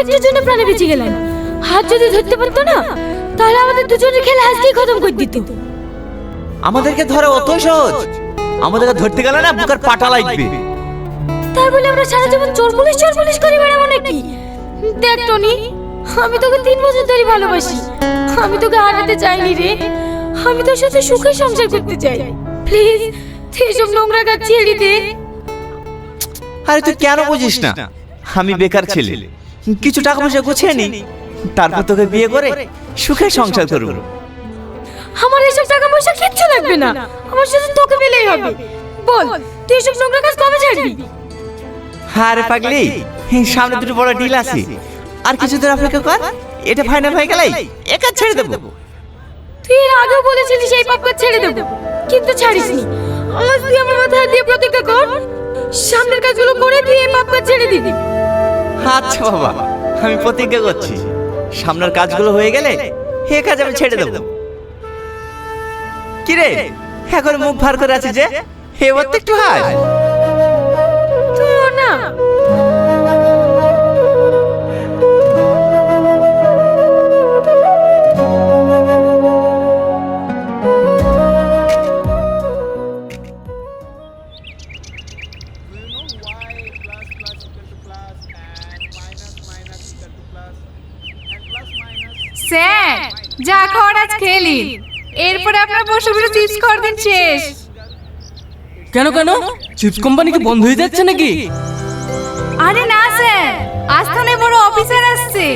একটুর জন্য প্রাণে বেঁচে গেলেন। হাত যদি ধরতে পারতো না তাহলে আমাদের দুজনের খেলা আজকেই খতম করে দিত। আমাদেরকে ধরে অতই সহজ? আমাদেরকে ধরতে গেলে না বুকের পাটা লাগবে। তাই বলে আমরা সারা জীবন চোর পুলিশ চোর পুলিশ করে বেড়াবো নাকি? দেখ টনি আমি তোকে তিন বছর ধরে ভালোবাসি। আমি তোকে হারাতে চাইনি রে। আমি তোর সাথে সুখে সংসার করতে চাই। প্লিজ তুই এসব নোংরা কাজ ছেড়ে দে। আরে তুই কেন বুঝিস না? আমি বেকার ছেলে। কিছু টাকা পয়সা গুছিয়ে নি। তারপর তোকে বিয়ে করে সুখে সংসার করব আমার এসব টাকা পয়সা কিচ্ছু লাগবে না। আমার শুধু তোকে পেলেই হবে। বল তুই এসব নোংরা কাজ কবে ছাড়বি? আরে পাগলি এই সামনে দুটো বড় ডিল আছে। আর কিছু কিছুদিন অপেক্ষা কর এটা ফাইনাল হয়ে গেলেই একা ছেড়ে দেবো। তুই আগেও বলেছিলিস এই পাপ কাজ ছেড়ে দেবো। কিন্তু ছাড়িসনি। আজ তুই আমার মাথায় দিয়ে প্রতিজ্ঞা কর সামনের কাজগুলো করে তুই এই পাপ কাজ ছেড়ে দিবি। আচ্ছা বাবা, আমি প্রতিজ্ঞা করছি। সামনের কাজগুলো হয়ে গেলে হে কাজ আমি ছেড়ে দেবো। কিরে, এখন মুখ ভার করে আছে যে? হে তো একটু হাস না স্যার যা খাওয়ার আজ খেলিন এরপরে আপনার বসে বসে চিপস খাওয়ার দিন শেষ। কেন কেন? চিপস কোম্পানি কি বন্ধ হয়ে যাচ্ছে নাকি? আরে না স্যার আস্থানে বড় অফিসার আসছে।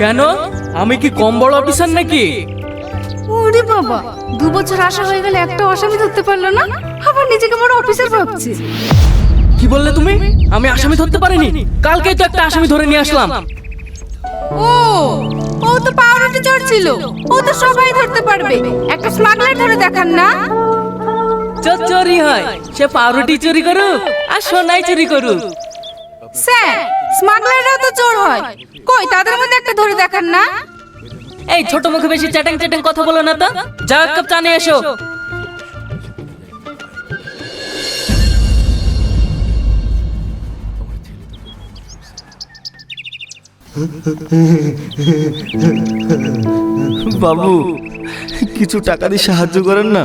কেন? আমি কি কম বড় অফিসার নাকি? ওরে বাবা দু বছর আসা হয়ে গেলে একটা আসামি ধরতে পারল না? আবার নিজেকে বড় অফিসার ভাবছে। কি বললে তুমি? আমি আসামি ধরতে পারিনি। কালকেই তো একটা আসামি ধরে নিয়ে আসলাম। ও ও তো পাউরুটি চোর ছিল ও তো সবাই ধরতে পারবে। একটা স্মাগলার ধরে দেখান না। চোর চোরি হয় সে পাউরুটি চুরি করুক আর সোনাই চুরি করুক। স্যার স্মাগলাররাও তো চোর হয়। কই তাদের মধ্যে একটা ধরে দেখান না। এই ছোট মুখে বেশি চ্যাটাং চ্যাটাং কথা বলো না তো। যা কাপ চা নিয়ে এসো। বাবু, কিছু টাকা দিয়ে সাহায্য করেন না।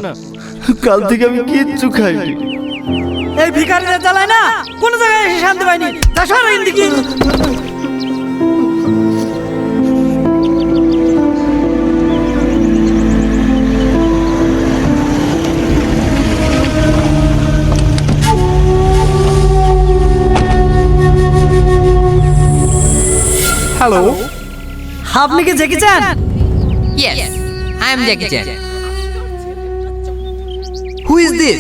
কাল থেকে আমি কিচ্ছু খাই এই ভিকারিরা চালায় না? কোন জায়গায় শান্তি পাইনি। তা সরো হ্যালো আপনি কি জেগে চান Yes, I am Jackie Chan. Who is this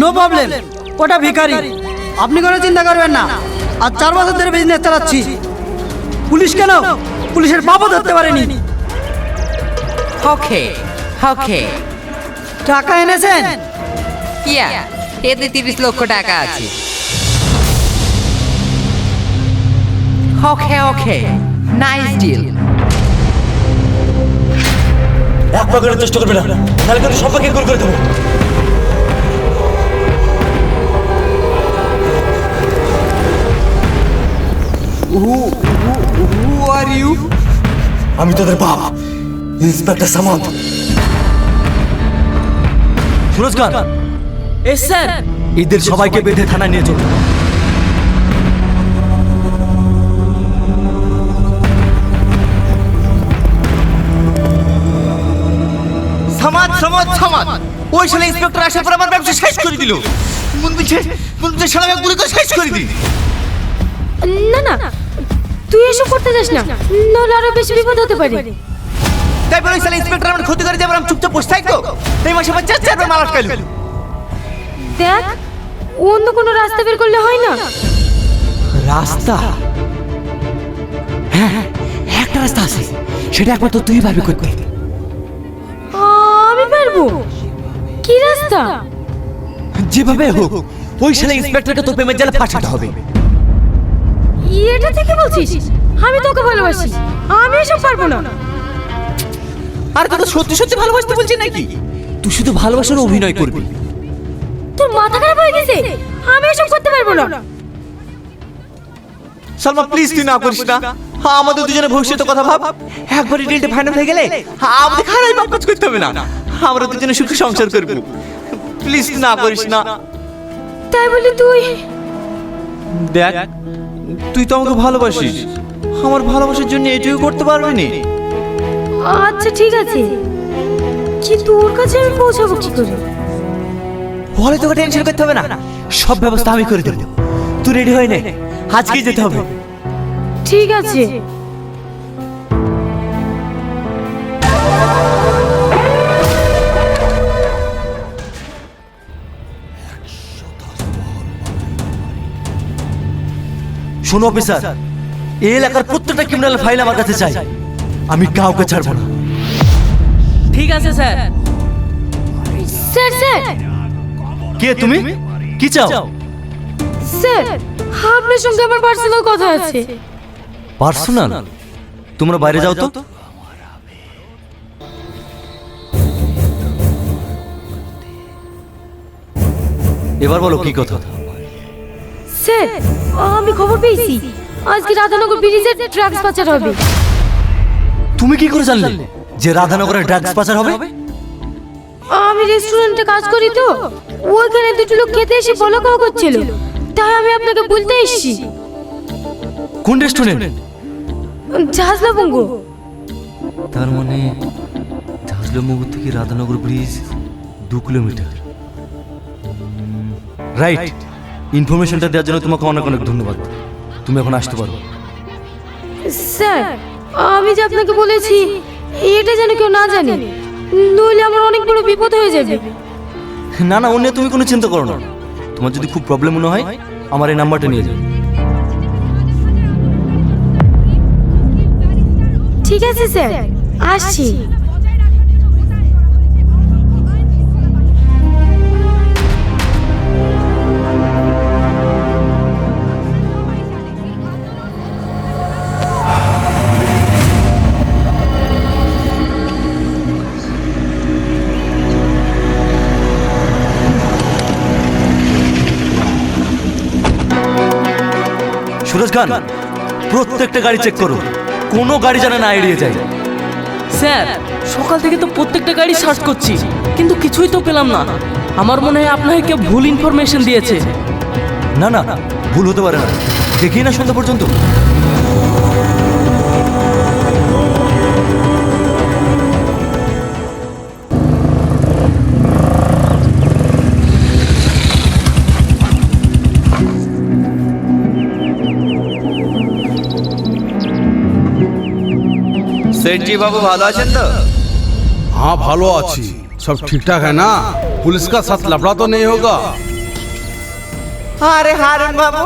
no problem ওটা ভিখারি। আপনি কোনো চিন্তা করবেন না। আর চার বছর ধরে বিজনেস চালাচ্ছি। পুলিশ কেন? পুলিশের বাবা ধরতে পারেনি। Okay, okay. টাকা এনেছেন? Yeah, এতে তিরিশ লক্ষ টাকা আছে। ওকে ওকে নাইস ডিল এক পাকের চেষ্টা করবে না। তাহলে কিন্তু সবাইকে গোল করে দেবো। আমি তোদের বাপ inspector Samanta. Suraj Khan yes sir এদের সবাইকে বেঁধে থানা নিয়ে চল। ওই শালা ইন্সপেক্টর আসার পর আমার ব্যবসা শেষ করে দিল। মন দিচ্ছে মন দিচ্ছে শালা গুলি করে শেষ করে দিল। না না তুই এসব করতে যাস না। নাহলে আরও বেশি বিপদ হতে পারে। তাই বলে শালা ইন্সপেক্টর আমার ক্ষতি করে যাবার আমি চুপচাপ বসে থাকব? তাই মাসে আমার চার চারবার মাল আটকাইল। দেখ অন্য কোনো রাস্তা বের করলে হয় না। রাস্তা? হ্যাঁ হ্যাঁ একটা রাস্তা আছে। সেটা একমাত্র তুই পারবি করতে কি রাস্তা? যেভাবে হোক ওই শালা ইন্সপেক্টরকে তো প্রেমের জালে ফাঁসাতে হবে। এটা থেকে বলছিস? আমি তোকে ভালোবাসি। আমি এসব পারব না। আর তোকে সত্যি সত্যি ভালোবাসতে বলছি নাকি? তুই শুধু ভালোবাসার অভিনয় করবি। তোর মাথা খারাপ হয়ে গেছে? আমি এসব করতে পারব না। সালমা প্লিজ তুই না করিস না। আমাদের দুজনের ভবিষ্যতের কথা ভাব। একবার ডিলটা ফাইনাল হয়ে গেলে আমাদের কাজ করতে হবে না। আমরা দুজনে সুখে সংসার করব। প্লিজ না করিস না। তাই বলি তুই। দেখ তুই তো আমাকে ভালোবাসিস। আমার ভালোবাসার জন্য এটুকু করতে পারবি না? আচ্ছা ঠিক আছে। কি তোর কাছে আমি পৌঁছাবো কি করে? বলে তোকে টেনশন করতে হবে না। সব ব্যবস্থা আমি করে দেবো। তুই রেডি হয়ে নে। আজকেই যেতে হবে। ঠিক আছে। শোনো অফিসার। এই এলাকার প্রত্যেকটা ক্রিমিনাল ফাইল আমার কাছে চাই। আমি কাউকে ছাড়বো না। ঠিক আছে স্যার। Sir sir. কে তুমি? কি চাও? স্যার আপনার সঙ্গে আমার পার্সোনাল কথা আছে। পার্সোনাল তোমরা বাইরে যাও তো। এবার বলো কি কথা? স্যার আমি খবর পেয়েছি। আজকে রাধানগর ব্রিজের ড্রাগস পাচার হবে। তুমি কি করে জানলে যে রাধানগরে ড্রাগস পাচার হবে? আমি রেস্টুরেন্টে কাজ করি তো। ওইখানে দুটো লোক খেতে এসে বলো কাউ করছিল। তাই আমি আপনাকে বলতে এসেছি। কোন রেস্টুরেন্ট জাহাজলা বঙ্গ তার মানে ঝাঁঝলমুগুর থেকে রাধানগর ব্রিজ দু কিলোমিটার। রাইট ইনফরমেশনটা দেওয়ার জন্য তোমাকে অনেক অনেক ধন্যবাদ। তুমি এখন আসতে পারো। স্যার আমি যে আপনাকে বলেছি এটা যেন কেউ না জানে নইলে আমার অনেক বড় বিপদ হয়ে যাবে। না না অন্য তুমি কোনো চিন্তা করো না। তোমার যদি খুব প্রবলেম মনে হয় আমার এই নাম্বারটা নিয়ে যাও। ঠিক আছে স্যার। আসছি। সুরজ খান প্রত্যেকটা গাড়ি চেক করো কোনো গাড়ি যেন না এড়িয়ে যায়। স্যার সকাল থেকে তো প্রত্যেকটা গাড়ি সার্চ করছি কিন্তু কিছুই তো পেলাম না। আমার মনে হয় আপনাকে কেউ ভুল ইনফরমেশন দিয়েছে। না না ভুল হতে পারে না। দেখি না সন্ধ্যা পর্যন্ত। সেঠজি বাবু ভালো আছেন তো हाँ भालो अच्छी सब ठीक ठाक है ना पुलिस का साथ लफड़ा तो नहीं होगा अरे हारून बाबू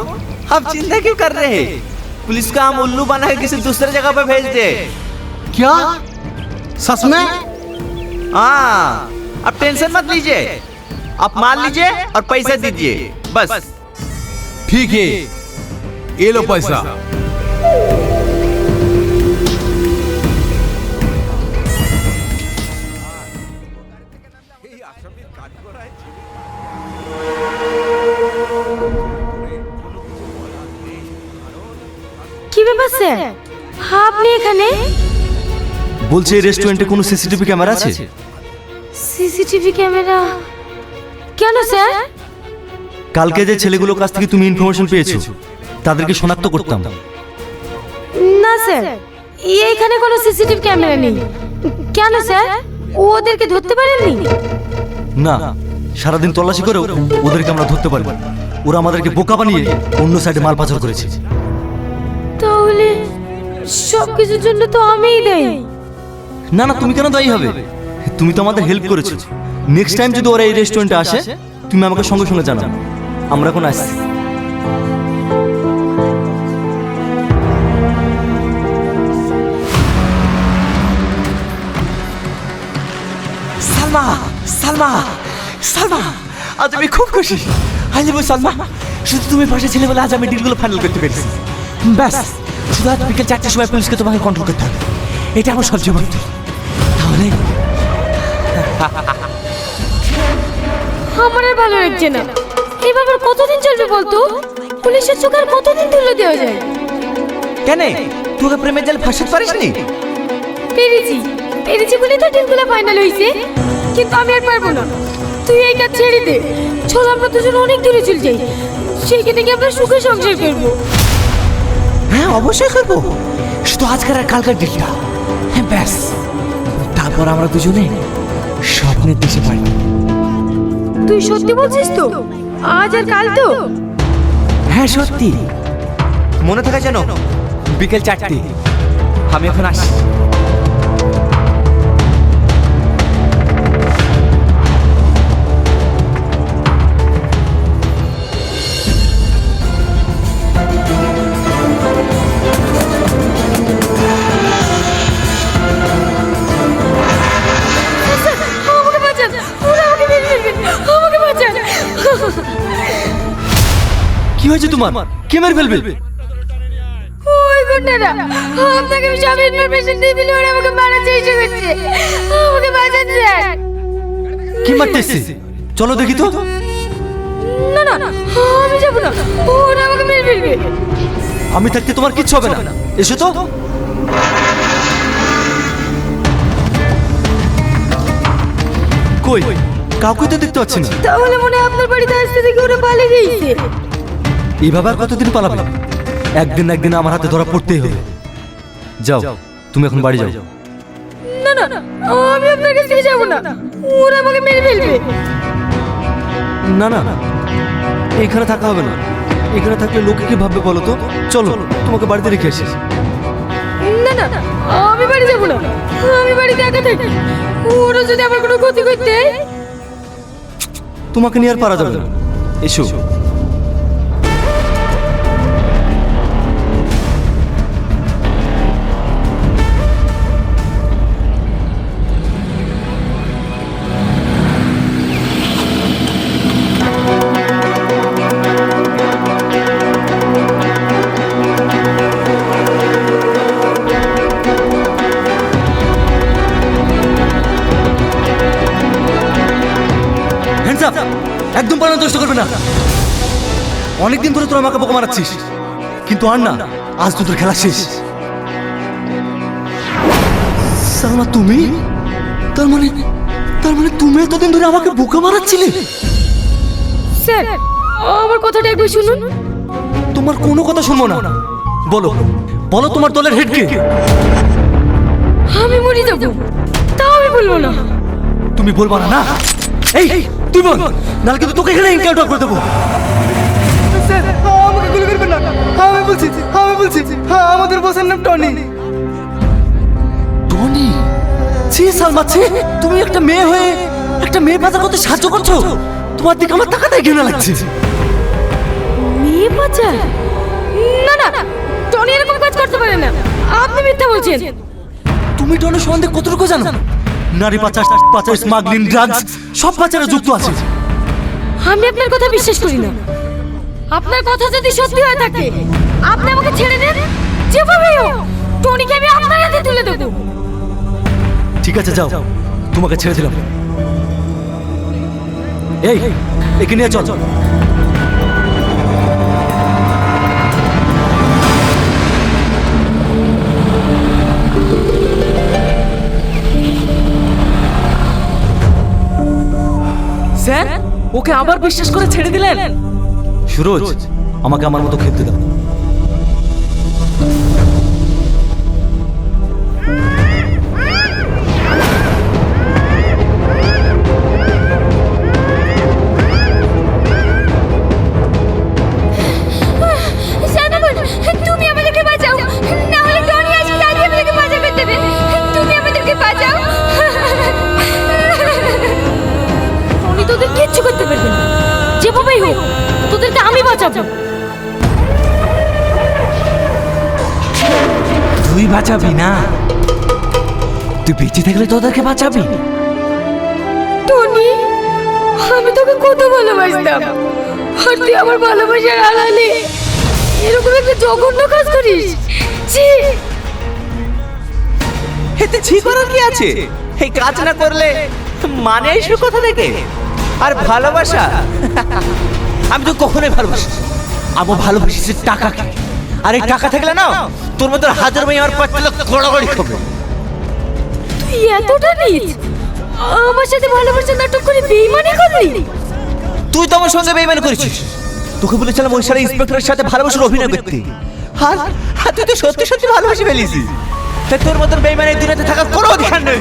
आप चिंता क्यों कर रहे हैं पुलिस का हम उल्लू बना के किसी दूसरे जगह पे भेज दे क्या सच में हाँ आप टेंशन मत लीजिए आप मान लीजिए और पैसे दीजिए बस ठीक है ये लो पैसा বলছে এই রেস্টুরেন্টে কোনো সিসিটিভি ক্যামেরা আছে? সিসিটিভি ক্যামেরা কেন স্যার? কালকে যে ছেলেগুলোর কাছ থেকে তুমি ইনফরমেশন পেয়েছ তাদেরকে শনাক্ত করতাম। না স্যার এইখানে কোনো সিসিটিভি ক্যামেরা নেই। কেন স্যার? ওদেরকে ধরতে পারেননি? না সারাদিন তল্লাশি করেও ওদেরকে আমরা ধরতে পারব না। ওরা আমাদেরকে বোকা বানিয়ে অন্য সাইডে মাল পাচার করেছে। তাহলে সব কিছুর জন্য তো আমিই দেই না না, তুমি কেন দায়ী হবে? তুমি তো আমাদের হেল্প করেছ। নেক্সট টাইম যদি ওরা এই রেস্টুরেন্টে আসে, তুমি আমাকে সঙ্গে সঙ্গে জানাও। আমরা এখন আসছি। সালমা সালমা সালমা, আজ আমি খুব খুশি। I love Salma. শুধু তুমি পাশে ছিলে বলে আজ আমি ডিলগুলো ফাইনাল করতে পেরেছি। ব্যাস, শুধু আজ বিকেল চারটের সময় পুলিশকে তোমাকে কন্ট্রোল করতে হবে। এটা আমার সবচেয়ে বড়। তাহলে? আমার আর ভালো লাগছে না। এই ব্যাপার কতদিন চলবে বলতো পুলিশের চোখ আর কতদিন তুলে দেওয়া যায়? কেন? তোকে প্রেমের জাল ফাঁসাতে পারিসনি? পেরেছি। পেরেছি বলে তো ডিলগুলো ফাইনাল হয়েছে কিন্তু আমি আর পারব না। তুই এই কাজ ছেড়ে দে। চল আমরা দুজন অনেক দূরে চলে যাই। সেইখানে গিয়ে আমরা সুখে সংসার করব। হ্যাঁ অবশ্যই করব। শুধু আজকের আর কালকার ডিলটা হ্যাঁ ব্যাস। তারপর আমরা দুজনে স্বপ্নের দেশে পারি। তুই সত্যি বলছিস তো? আজ আর কাল তো? হ্যাঁ সত্যি। মনে থাকে যেন বিকেল চারটে। আমি এখন আসি হয়েছে তোমার? কে মেরে ফেলবে? ওই গুন্ডারা আপনাকে আমি সব ইনফরমেশন দিয়ে দিলে ওরা আমাকে মারার চেষ্টা করছে। আমাকে বাঁচান কি মারতে এসছে চলো দেখি তো। না না আমি যাব না। ওরা আমাকে মেরে ফেলবে। আমি থাকতে তোমার কিচ্ছু হবে না। এসো তো। কই? কাউকে তো দেখতে পাচ্ছি না। তাহলে মনে হয় আপনার বাড়িতে আসতে দেখি ওরা পালিয়ে গিয়েছে। এইভাবে আর কতদিন পালাবে? একদিন একদিন আমার হাতে ধরা পড়তেই হবে। যাও তুমি এখন বাড়ি যাও। না না আমি আপনার কাছ যাব না। ওরা আমাকে মেরে ফেলবে। না না। এখানে থাকা হবে না। এখানে থাকলে লোকে কি ভাববে বলো তো? চলো তোমাকে বাড়িতে রেখে আসি। না না আমি বাড়ি যাব না। আমি বাড়িতে একা থাকি। ওরা যদি আমার কোনো ক্ষতি করতে? তোমাকে নিয়ে আর পারা যাবে না। এসো। একদম পালানোর চেষ্টা করবে না। অনেকদিন ধরে তোরা আমাকে বোকা মারাচ্ছিস। কিন্তু আর না আজ তোদের খেলা শেষ। সালমা তুমি? তার মানে তার মানে তুমি এতদিন ধরে আমাকে বোকা মারাচ্ছিলে? স্যার আমার কথাটা একবার শুনুন। তোমার কোনো কথা শুনব না। বলো বলো তোমার দলের হেড কে? আমি মরে যাব। তাও আমি বলব না। তুমি বলবা না না? এই তুই বল নাহলে কিন্তু তোকে এখানে এনকাউন্টার করে দেবো। স্যার আমাকে গুলি করবেন না। আমি বলছি আমি বলছি হ্যাঁ আমাদের বসের নাম টনি। টনি? ছি সালমা ছি তুমি একটা মেয়ে হয়ে একটা মেয়ে পাচার করতে সাহায্য করছ? তোমার দিকে আমার তাকাতেই ঘৃণা লাগছে। মেয়ে বাচ্চা না না টনি এরকম কাজ করতে পারে না। আপনি মিথ্যা বলছেন। তুমি টনের সম্বন্ধে কতটুকু জানো? নারী পাচার পাচার স্মাগলিং ড্রাগস সব পাচারে যুক্ত আছে। আমি আপনার কথা বিশ্বাস করি না। আপনার কথা যদি সত্যি হয়ে থাকে আপনি আমাকে ছেড়ে দেন? যেভাবেই হোক টনিকে আমি আপনার হাতে তুলে দেবো। ঠিক আছে যাও। তোমাকে ছেড়ে দিলাম। এই একে নিয়ে চল। স্যার ওকে আবার বিশ্বাস করে ছেড়ে দিলেন? সুরজ আমাকে আমার মতো খেতে দাও। বাঁচাবো। তুই বাঁচাবি না? তুই বেঁচে থাকলে তোদেরকে বাঁচাবি। টনি আমি তোকে কত ভালোবাসতাম। আর তুই আমার ভালোবাসার আড়ালে এরকম একটা জঘন্য কাজ করিস। ছি। এতে ছি করার কি আছে? এই কাজ না করলে মানে এসে কথা থেকে? আর ভালোবাসা? আমি তো কখনোই ভালোবাসি আমি ভালোবাসি টাকাকে। আর এই টাকা থাকলে না তোর মতো হাজার মেয়ে আমার পাঁচ লাখ গড়াগড়ি খাবে তুই এতটা নিচ। আমার সাথে ভালোবাসা নাটক করে বেইমানি করলি? তুই তো আমার সঙ্গে বেইমানি করেছিস। তোকে বলেছিলাম ওই সারা ইন্সপেক্টরের সাথে ভালোবাসার অভিনয় করতে। আর আর তুই তো সত্যি সত্যি ভালোবাসি ফেলিস তাই তোর মতন বেইমানি এই দুনিয়াতে থাকার কোনো অধিকার নেই।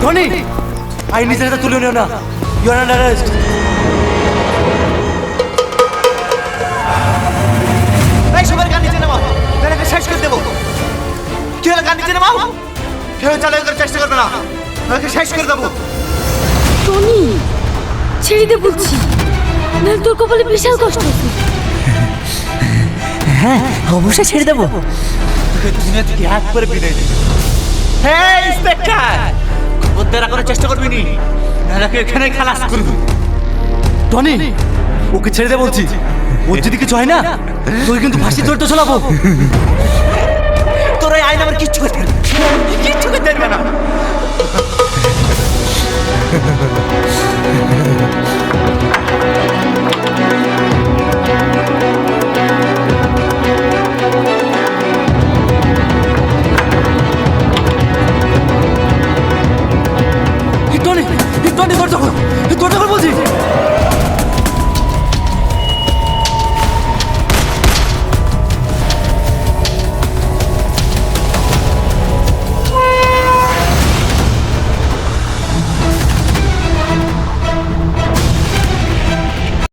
টনি আই নিজের তুলে নিও না। ইউ আর আন্ডার অ্যারেস্ট এই সবার গান নিচে নামাও। তাহলে শেষ করে দেবো। কি হলো গান নিচে নামাও। কেউ চালায় করার চেষ্টা করবে না। ওকে শেষ করে দেবো। টনি ছেড়ে দে বলছি। নাহলে তোর কপালে বিশাল কষ্ট আছে হ্যাঁ অবশ্যই ছেড়ে দেবো। তোকে দুনিয়া থেকে এক করে বিদায় দেবো হ্যাঁ ইন্সপেক্টর খবরদারা করার চেষ্টা করবি নি? নাহলে এখানে খালাস করবি টনি ওকে ছেড়ে দে বলছি। ওর যদি কিছু হয় না তুই কিন্তু ফাঁসি ধরতে চলাবো তোর ওই আইন আমার কিচ্ছু করতে কিচ্ছু করতে না।